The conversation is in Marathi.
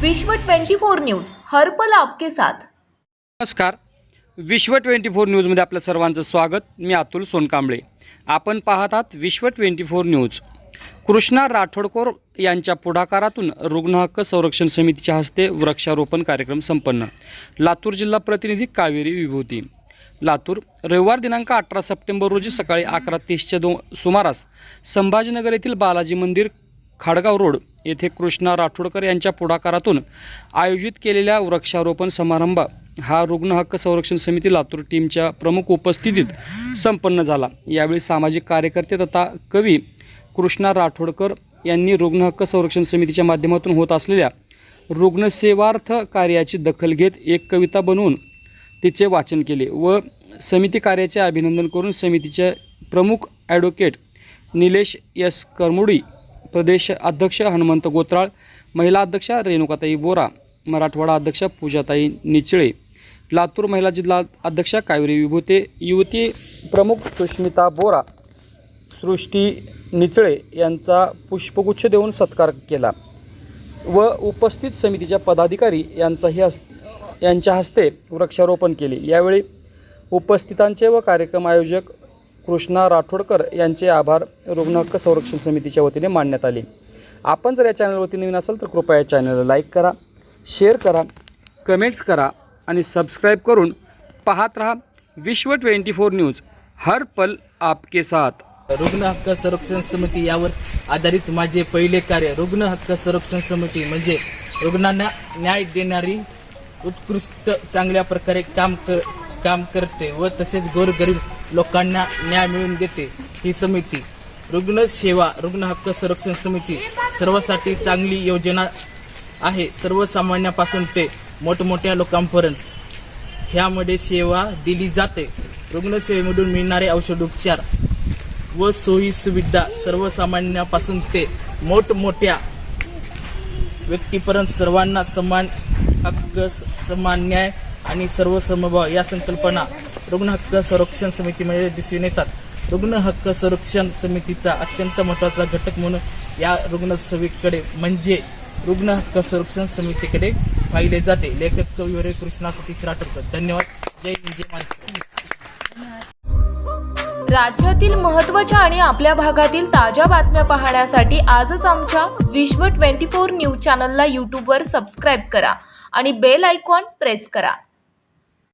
विश्व 24 न्यूज हरपल आपके साथ. नमस्कार. विश्व ट्वेंटी फोर न्यूजमध्ये आपलं सर्वांचं स्वागत. मी अतुल सोनकांबळे. आपण पाहत आहात Vishwa twenty four news. Krishna राठोडकोर यांच्या पुढाकारातून रुग्ण हक्क संरक्षण समितीच्या हस्ते वृक्षारोपण कार्यक्रम संपन्न. लातूर जिल्हा प्रतिनिधी कावेरी विभूती. लातूर रविवार दिनांक अठरा सप्टेंबर रोजी सकाळी अकरा तीसच्या दो सुमारास संभाजीनगर येथील बालाजी मंदिर खाडगाव रोड येथे कृष्णा राठोडकर यांच्या पुढाकारातून आयोजित केलेल्या वृक्षारोपण समारंभ हा रुग्ण हक्क संरक्षण समिती लातूर टीमच्या प्रमुख उपस्थितीत संपन्न झाला. यावेळी सामाजिक कार्यकर्ते तथा कवी कृष्णा राठोडकर यांनी रुग्ण हक्क संरक्षण समितीच्या माध्यमातून होत असलेल्या रुग्णसेवार्थ कार्याची दखल घेत एक कविता बनवून तिचे वाचन केले व समिती कार्याचे अभिनंदन करून समितीचे प्रमुख ॲडव्होकेट निलेश एस करमुडी प्रदेश अध्यक्ष हनुमंत गोत्राळ महिला अध्यक्षा रेणुकाताई बोरा मराठवाडा अध्यक्षा पूजाताई निचळे लातूर महिला जिल्हा अध्यक्षा कावेरी विभूते युवती प्रमुख सुष्मिता बोरा सृष्टी निचळे यांचा पुष्पगुच्छ देऊन सत्कार केला व उपस्थित समितीच्या पदाधिकारी यांचाही हस् यांच्या हस्ते वृक्षारोपण केले. यावेळी उपस्थितांचे व कार्यक्रम आयोजक कृष्णा राठोडकर यांचे आभार रुग्ण हक्क संरक्षण समितीच्या वतीने मानण्यात आले. आपण जर या चॅनलवरती नवीन असाल तर कृपया या चॅनलला लाईक करा शेअर करा कमेंट्स करा आणि सबस्क्राईब करून पाहत रहा विश्व ट्वेंटी फोर न्यूज. हर पल आपके साथ. रुग्ण हक्क संरक्षण समिती यावर आधारित माझे पहिले कार्य रुग्ण हक्क संरक्षण समिती म्हणजे रुग्णांना न्याय देणारी उत्कृष्ट चांगल्या प्रकारे काम कर काम करते व तसेच गोरगरीब लोकांना न्याय मिळवून देते ही समिती. रुग्ण सेवा रुग्ण हक्क संरक्षण समिती सर्वांसाठी चांगली योजना आहे. सर्वसामान्यापासून ते मोठमोठ्या लोकांपर्यंत. ह्यामध्ये सेवा दिली जाते. रुग्णसेवेमधून मिळणारे औषधोपचार व सोयी सुविधा सर्वसामान्यापासून ते मोठमोठ्या व्यक्तीपर्यंत सर्वांना समान हक्क समान न्याय आणि सर्व समभाव या संकल्पना रुग्ण हक्क संरक्षण समितीमध्ये दिसून येतात. रुग्ण हक्क संरक्षण समितीचा अत्यंत महत्त्वाचा घटक म्हणून या रुग्ण सेवेकडे म्हणजे रुग्ण हक्क संरक्षण समितीकडे पाहिले जाते. लेखक कवी कृष्णा सतीश राठोडकर. धन्यवाद. जय हिंद जय महाराष्ट्र. राज्यातील महत्त्वाच्या आणि आपल्या भागातील ताज्या बातम्या पाहण्यासाठी आजच आमच्या विश्व 24 न्यूज चॅनलला यूट्यूबवर सबस्क्राईब करा आणि बेल आयकॉन प्रेस करा.